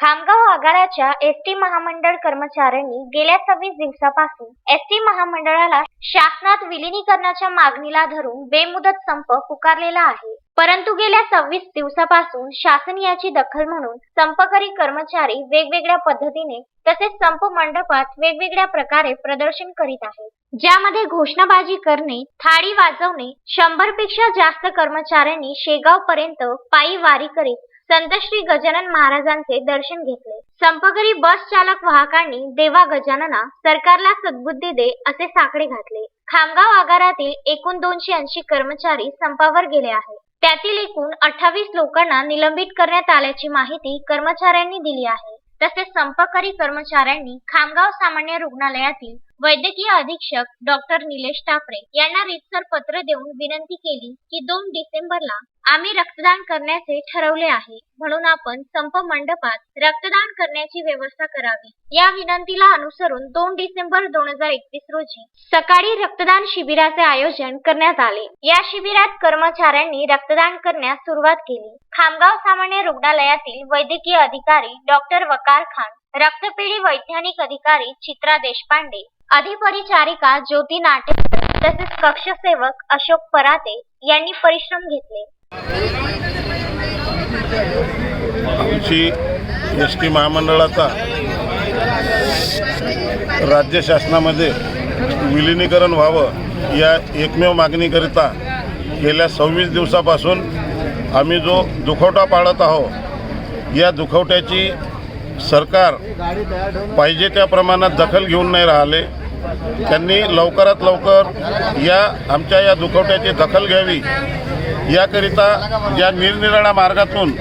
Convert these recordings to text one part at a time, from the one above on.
खामगाव आगाराच्या S T महामंडळ कर्मचाऱ्यांनी गेल्या सव्वीस दिवसापासून एस टी महामंडळाला शासनात विलिनीकरणाच्या मागणीला धरून बेमुदत संप पुकारलेला आहे. परंतु गेल्या सव्वीस दिवसापासून शासन याची दखल म्हणून संपकरी कर्मचारी वेगवेगळ्या पद्धतीने तसेच संप मंडपात वेगवेगळ्या प्रकारे प्रदर्शन करीत आहेत. ज्यामध्ये घोषणाबाजी करणे थाळी वाजवणे शंभरपेक्षा जास्त कर्मचाऱ्यांनी शेगाव पर्यंत पायी वारी करीत संत श्री गजानन महाराजांचे दर्शन घेतले. संपकरी बस चालक वाहकांनी देवा गजानना सरकारला सद्बुद्धी दे असे साकडे घातले. खामगाव आगारातील एकूण दोनशे ऐंशी कर्मचारी संपावर गेले आहेत. त्यातील एकूण अठ्ठावीस लोकांना निलंबित करण्यात आल्याची माहिती कर्मचाऱ्यांनी दिली आहे. तसेच संपकरी कर्मचाऱ्यांनी खामगाव सामान्य रुग्णालयातील वैद्यकीय अधीक्षक डॉक्टर निलेश टापरे यांना रीतसर पत्र देऊन विनंती केली की दोन डिसेंबरला आम्ही रक्तदान करण्याचे ठरवले आहे. म्हणून आपण संप मंडपात रक्तदान करण्याची व्यवस्था करावी. या विनंतीला अनुसरून दोन डिसेंबर दोन हजार एकवीस रोजी सकाळी रक्तदान शिबिराचे आयोजन करण्यात आले. या शिबिरात कर्मचाऱ्यांनी रक्तदान करण्यास सुरुवात केली. खामगाव सामान्य रुग्णालयातील वैद्यकीय अधिकारी डॉक्टर वकार खान रक्तपेढी वैज्ञानिक अधिकारी चित्रा देशपांडे अधिपरिचारिका ज्योती नाटे तसेच कक्षसेवक अशोक पराते यांनी परिश्रम घेतले. आमची एस टी महामंडळाचा राज्य शासनामध्ये विलिनीकरण व्हावं या एकमेव मागणीकरिता गेल्या सव्वीस दिवसापासून आम्ही जो दुखवटा पाळत आहोत या दुखवट्याची सरकार पाहिजे त्या प्रमाणात दखल घेऊन नाही राहिले. त्यांनी लवकरात लवकर या आमच्या या दुखवट्याची दखल घ्यावी. याकरिता ज्या निरनिराळ्या मार्गातून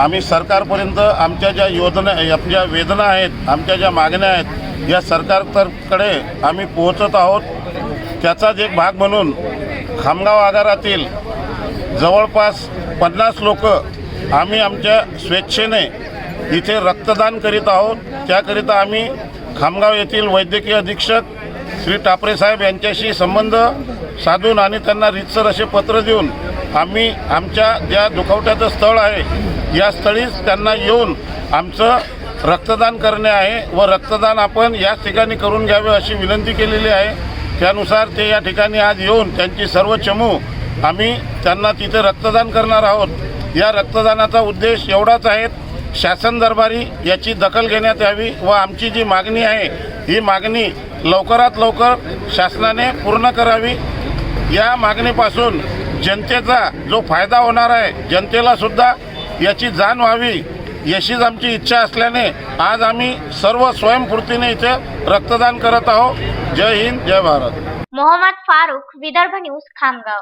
आम्ही सरकारपर्यंत आमच्या ज्या योजना ज्या वेदना आहेत आमच्या ज्या मागण्या आहेत या सरकारकडे आम्ही पोहोचत आहोत. त्याचाच एक भाग म्हणून खामगाव आगारातील जवळपास पन्नास लोक आम्ही आमच्या स्वेच्छेने इथे रक्तदान करीत आहोत. त्याकरिता आम्ही खामगाव येथील वैद्यकीय अधीक्षक श्री टापरे साहेब यांच्याशी संबंध साधून आणि त्यांना रीतसर असे पत्र देऊन आम्ही आमच्या ज्या दुखवट्याचं स्थळ आहे या स्थळीच त्यांना येऊन आमचं रक्तदान करणे आहे व रक्तदान आपण याच ठिकाणी करून घ्यावे अशी विनंती केलेली आहे. त्यानुसार ते या ठिकाणी आज येऊन त्यांची सर्व चमू आम्ही त्यांना तिथे रक्तदान करणार आहोत. या रक्तदानाचा उद्देश एवढाच आहे शासन दरबारी याची दखल घेण्यात यावी व आमची जी मागणी आहे ही मागणी लवकरात लवकर शासनाने पूर्ण करावी. या मागणीपासून जनतेचा जो फायदा होणार आहे जनतेला सुद्धा याची जाण व्हावी याचीच आमची इच्छा असल्याने आज आम्ही सर्व स्वयंपूर्तीने इथे रक्तदान करत आहोत. जय हिंद जय भारत. मोहम्मद फारुख विदर्भ न्यूज खामगाव.